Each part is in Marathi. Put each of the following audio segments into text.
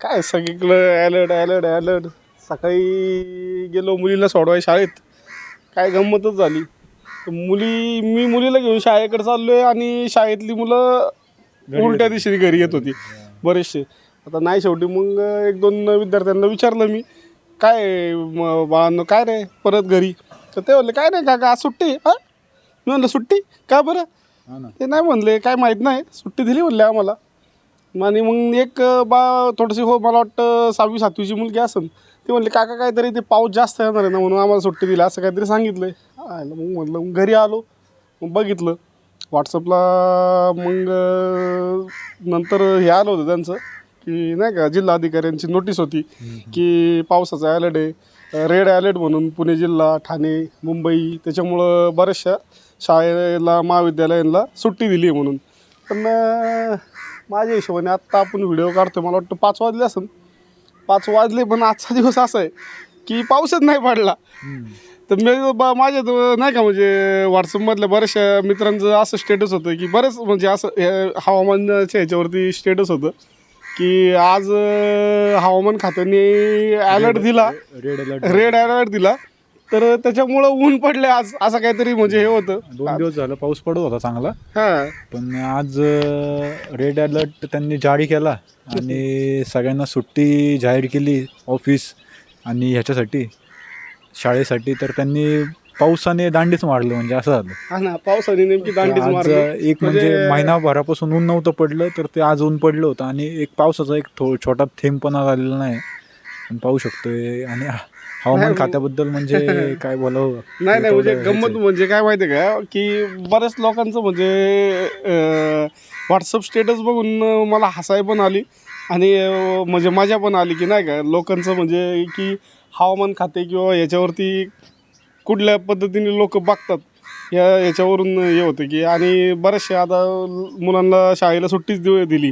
काय सगळीकडं ॲलर्ट ॲलर्ट ॲलर्ट सकाळी गेलो मुलीला सोडवाय शाळेत. काय गंमतच झाली. तर मुली मी मुलीला घेऊन शाळेकडे चाललो आहे आणि शाळेतली मुलं उलट्या दिशेने घरी येत होती. बरेचसे. आता नाही शेवटी मग एक दोन विद्यार्थ्यांना विचारलं मी. काय म- बाळांनो काय रे? परत घरी. तर ते म्हणले काय नाही काका आज सुट्टी हां? मी म्हणलं सुट्टी? का बरं? हा ना. ते नाही म्हणले काय माहीत नाही. सुट्टी दिली म्हणले आम्हाला. आणि मग एक बा थोडीशी हो मला वाटतं सहावी सातवीची मुलगी असेल ते म्हणले काका काहीतरी ते पाऊस जास्त येणार आहे ना म्हणून आम्हाला सुट्टी दिली. असं काहीतरी सांगितलं आहे मग म्हटलं मग घरी आलो. मग बघितलं. व्हॉट्सअपला मग नंतर हे आलं होतं त्यांचं की नाही का जिल्हाधिकाऱ्यांची नोटीस होती की पावसाचा अलर्ट आहे रेड अलर्ट म्हणून पुणे जिल्हा ठाणे मुंबई त्याच्यामुळं बऱ्याचशा शाळेला महाविद्यालयांना सुट्टी दिली आहे म्हणून. पण माझ्या हिशोबाने आत्ता आपण व्हिडिओ काढतो मला वाटतं पाच वाजले असेल. पाच वाजले पण आजचा दिवस असा आहे की पाऊसच नाही पडला. तर मी बा माझ्या नाही का म्हणजे व्हॉट्सअपमधल्या बऱ्याचशा मित्रांचं असं स्टेटस होतं की बरेच म्हणजे असं हवामानाच्या ह्याच्यावरती स्टेटस होतं की आज हवामान खात्याने अलर्ट दिला. रेड अलर्ट रेड अलर्ट दिला. तर त्याच्यामुळं ऊन पडले आज असं काहीतरी म्हणजे हे होतं. दोन दिवस झालं पाऊस पडत होता चांगला. हां. पण आज रेड अलर्ट त्यांनी जारी केला आणि सगळ्यांना सुट्टी जाहीर केली ऑफिस आणि ह्याच्यासाठी शाळेसाठी. तर त्यांनी पावसाने दांडीच मारलं म्हणजे असं झालं. हा ना पावसाने नेमकी दांडीच आज मारली. एक म्हणजे महिनाभरापासून ऊन नव्हतं पडलं तर ते आज ऊन पडलं होतं. आणि एक पावसाचा एक थो छोटा थेंबपणा झालेला नाही. आपण पाहू शकतोय. आणि हवामान खात्याबद्दल म्हणजे काय बोलावं? नाही नाही म्हणजे गंमत म्हणजे काय माहिती आहे का? की बऱ्याच लोकांचं म्हणजे व्हॉट्सअप स्टेटस बघून मला हसाय पण आली आणि म्हणजे मजा पण आली की नाही का? लोकांचं म्हणजे की हवामान खाते किंवा याच्यावरती कुठल्या पद्धतीने लोक बघतात या याच्यावरून हे होतं की आणि बरेचसे आता मुलांना शाळेला सुट्टीच देऊ दिली.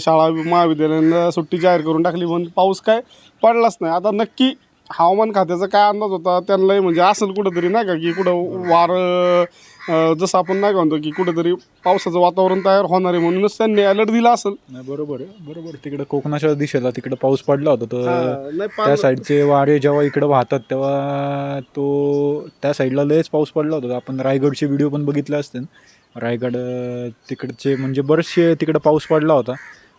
शाळा महाविद्यालयांना सुट्टी जाहीर करून टाकली पण पाऊस काय पडलाच नाही. आता नक्की हवामान खात्याचा काय अंदाज होता? त्यांनाही म्हणजे असेल कुठंतरी नाही का की कुठं वारं जसं आपण नाही का म्हणतो की कुठंतरी पावसाचं वातावरण तयार होणार आहे म्हणूनच त्यांनी अलर्ट दिला असेल. नाही बरोबर आहे बरोबर तिकडे कोकणाच्या दिशेला तिकडे पाऊस पडला होता तर नाही त्या पाहिलं. साईडचे वारे जेव्हा इकडे वाहतात तेव्हा तो त्या साईडला लयच पाऊस पडला होता. आपण रायगडचे व्हिडिओ पण बघितले असतील. रायगड अं, तिकडचे म्हणजे बरेचसे तिकडे पाऊस पडला होता.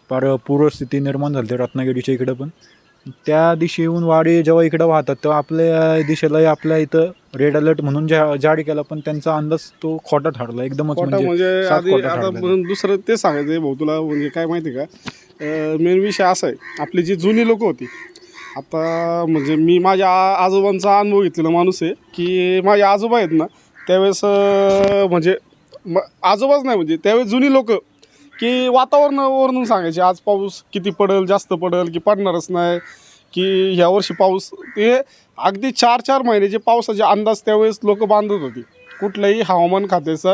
फार पूरस्थिती निर्माण झाली होती रत्नागिरीच्या इकडे पण. त्या दिशे येऊन वारे जेव्हा इकडे वाहतात तेव्हा आपल्या दिशेलाही आपल्या इथं रेड अलर्ट म्हणून जा जारी केला पण त्यांचा अंदाज तो खोटा ठरला एकदमच खोटा म्हणजे म्हणजे साफ आधी खोटा आता ठरला. म्हणून दुसरं ते सांगायचं आहे भाऊ तुला म्हणजे काय माहिती आहे का मेन विषय असा आहे आपली जी जुनी लोक होती आता म्हणजे मी माझ्या आ- आजोबांचा अनुभव घेतलेला माणूस आहे की माझे आजोबा आहेत ना त्यावेळेस अं, म्हणजे म आजोबाच नाही म्हणजे त्यावेळेस जुनी लोक की वातावरणावरून सांगायचे आज पाऊस किती पडेल जास्त पडेल की पडणारच नाही की ह्या वर्षी पाऊस ते अगदी चार चार महिन्याचे पावसाचे अंदाज त्यावेळेस लोक बांधत होती. कुठल्याही हवामान खात्याचा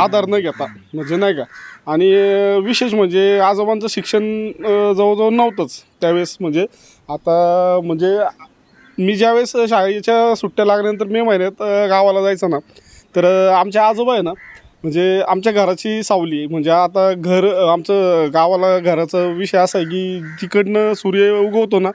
आधार न घेता म्हणजे नाही का? आणि विशेष म्हणजे आजोबांचं शिक्षण जवळजवळ नव्हतंच त्यावेळेस म्हणजे आता म्हणजे मी ज्यावेळेस शाळेच्या सुट्ट्या लागल्यानंतर मे महिन्यात गावाला जायचं ना तर आमच्या आमचे आजोबा आहे ना म्हणजे आमच्या घराची सावली आहे. म्हणजे आता घर आमचं गावाला घराचा विषय असा आहे की जिकडनं सूर्य उगवतो ना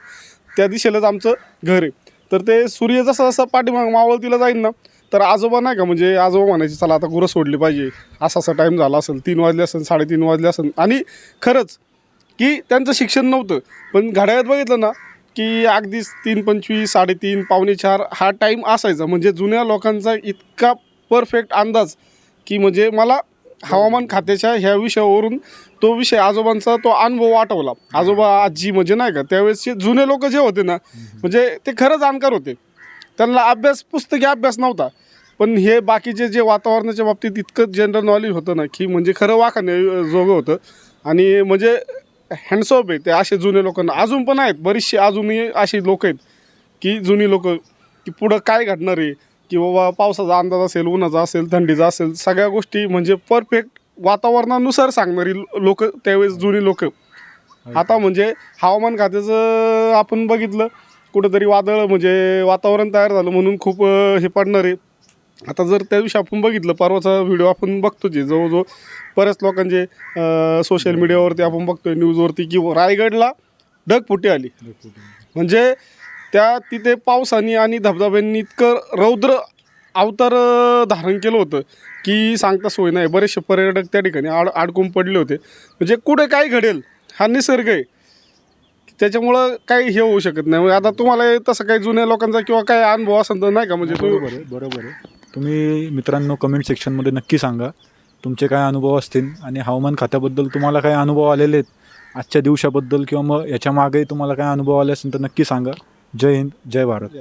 त्या दिशेलाच आमचं घर आहे. तर ते सूर्य जसं जसं पाठीमाग मावळतीला जाईल ना तर आजोबा नाही का म्हणजे आजोबा म्हणायचे चला आता गुरं सोडली पाहिजे. असा असा टाईम झाला असेल तीन वाजले असेल साडेतीन वाजले असेल. आणि खरंच की त्यांचं शिक्षण नव्हतं. पण घड्याळ्यात बघितलं ना की अगदीच तीन पंचवीस साडेतीन पावणे चार हा टाईम असायचा. म्हणजे जुन्या लोकांचा इतका परफेक्ट अंदाज की म्हणजे मला हवामान खात्याच्या ह्या विषयावरून तो विषय आजोबांचा तो अनुभव आठवला आजोबा आजी म्हणजे नाही का त्यावेळेसचे जुने लोक जे होते ना म्हणजे ते खरंच जाणकार होते. त्यांना अभ्यास पुस्तकी अभ्यास नव्हता. पण हे बाकीचे जे वातावरणाच्या बाबतीत इतकं जनरल नॉलेज होतं ना की म्हणजे खरं वाखाने जोगं होतं. आणि म्हणजे हँडसॉप आहे ते असे जुने लोकांना. अजून पण आहेत बरीचशी अजूनही अशी लोक आहेत की जुनी लोक की पुढं काय घडणार आहे? की बाबा पावसाचा अंदाज असेल उन्हाचा असेल थंडीचा असेल सगळ्या गोष्टी म्हणजे परफेक्ट वातावरणानुसार सांगणारी लोक त्यावेळेस जुनी लोक. आता म्हणजे हवामान खात्याचं आपण बघितलं कुठंतरी वादळ म्हणजे वातावरण तयार झालं म्हणून खूप हे पडणार आहे. आता जर त्या दिवशी आपण बघितलं परवाचा व्हिडिओ आपण बघतो जे जवळजवळ बऱ्याच लोकांचे सोशल मीडियावरती आपण बघतोय न्यूजवरती की रायगडला ढगफुटी आली. म्हणजे त्या तिथे पावसाने आणि धबधब्यांनी इतकं रौद्र अवतार धारण केलं होतं की सांगता सोय नाही. बरेचसे पर्यटक त्या ठिकाणी आड अडकून पडले होते. म्हणजे कुठे काय घडेल हा निसर्ग आहे. त्याच्यामुळं काही हे होऊ शकत नाही. म्हणजे आता तुम्हाला तसं काही जुन्या लोकांचा किंवा काय अनुभव असेल तर नाही का? म्हणजे बरोबर तू आहे बरोबर आहे. तुम्ही मित्रांनो कमेंट सेक्शनमध्ये नक्की सांगा. तुमचे काय अनुभव असतील आणि हवामान खात्याबद्दल तुम्हाला काय अनुभव आलेले आहेत? आजच्या दिवसाबद्दल किंवा मग याच्या मागेही तुम्हाला काय अनुभव आले असेल तर नक्की सांगा. Ceyhun Cevarut.